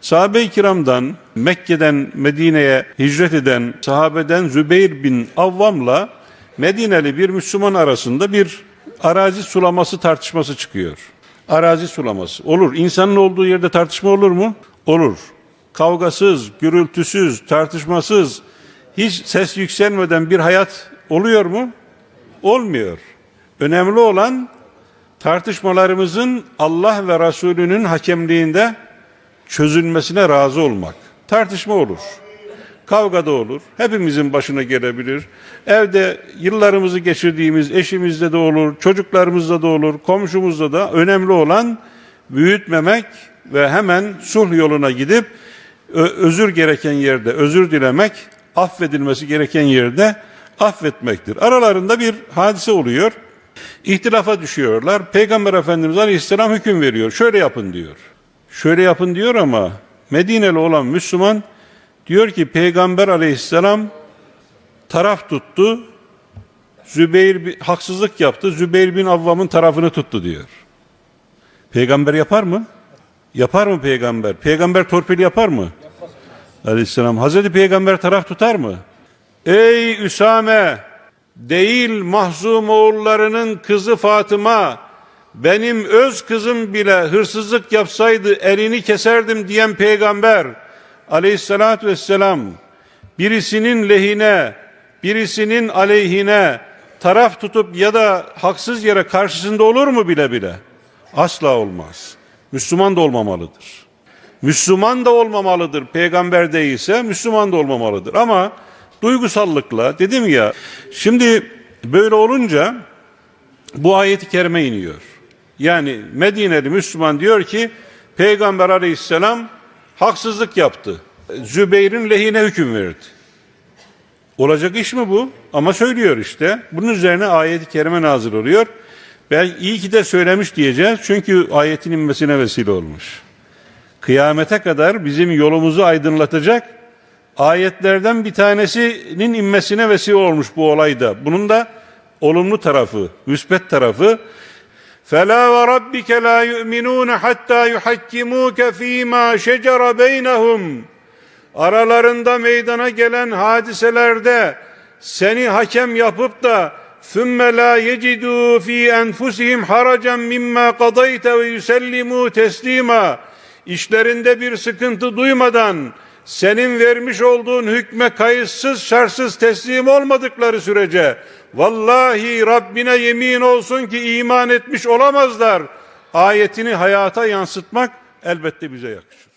Sahabe-i kiramdan Mekke'den Medine'ye hicret eden sahabeden Zübeyir bin Avvam'la Medineli bir Müslüman arasında bir arazi sulaması tartışması çıkıyor. Arazi sulaması. Olur. İnsanın olduğu yerde tartışma olur mu? Olur. Kavgasız, gürültüsüz, tartışmasız, hiç ses yükselmeden bir hayat oluyor mu? Olmuyor. Önemli olan tartışmalarımızın Allah ve Resulünün hakemliğinde çözülmesine razı olmak. Tartışma olur. Kavga da olur. Hepimizin başına gelebilir. Evde yıllarımızı geçirdiğimiz eşimizde de olur, çocuklarımızda da olur, komşumuzda da önemli olan büyütmemek ve hemen sulh yoluna gidip özür gereken yerde özür dilemek, affedilmesi gereken yerde affetmektir. Aralarında bir hadise oluyor. İhtilafa düşüyorlar. Peygamber Efendimiz Aleyhisselam hüküm veriyor. Şöyle yapın diyor. Şöyle yapın diyor ama Medineli olan Müslüman diyor ki Peygamber Aleyhisselam taraf tuttu. Zübeyir haksızlık yaptı. Zübeyir bin Avvam'ın tarafını tuttu diyor. Peygamber yapar mı? Yapar mı peygamber? Peygamber torpil yapar mı? Aleyhisselam. Hazreti Peygamber taraf tutar mı? Ey Üsame! Değil mahzum oğullarının kızı Fatıma, benim öz kızım bile hırsızlık yapsaydı elini keserdim diyen peygamber aleyhissalatü vesselam birisinin lehine, birisinin aleyhine taraf tutup ya da haksız yere karşısında olur mu bile bile? Asla olmaz. Müslüman da olmamalıdır. Müslüman da olmamalıdır. Peygamber değilse Müslüman da olmamalıdır. Ama duygusallıkla dedim ya şimdi böyle olunca bu ayeti kerime iniyor. Yani Medineli Müslüman diyor ki Peygamber aleyhisselam haksızlık yaptı. Zübeyir'in lehine hüküm verdi. Olacak iş mi bu? Ama söylüyor işte. Bunun üzerine ayeti kerime nazil oluyor. Ben iyi ki de söylemiş diyeceğiz. Çünkü ayetin inmesine vesile olmuş. Kıyamete kadar bizim yolumuzu aydınlatacak ayetlerden bir tanesinin inmesine vesile olmuş bu olayda. Bunun da olumlu tarafı, müsbet tarafı فَلَا وَرَبِّكَ لَا يُؤْمِنُونَ حَتَّى يُحَكِّمُوكَ ف۪ي مَا شَجَرَ بَيْنَهُمْ Aralarında meydana gelen hadiselerde seni hakem yapıp da ثُمَّ لَا يَجِدُوا ف۪ي أَنْفُسِهِمْ حَرَجًا مِمَّا قَضَيْتَ وَيُسَلِّمُوا تَسْلِيمًا İşlerinde bir sıkıntı duymadan senin vermiş olduğun hükme kayıtsız şartsız teslim olmadıkları sürece vallahi Rabbine yemin olsun ki iman etmiş olamazlar. Ayetini hayata yansıtmak elbette bize yakışır.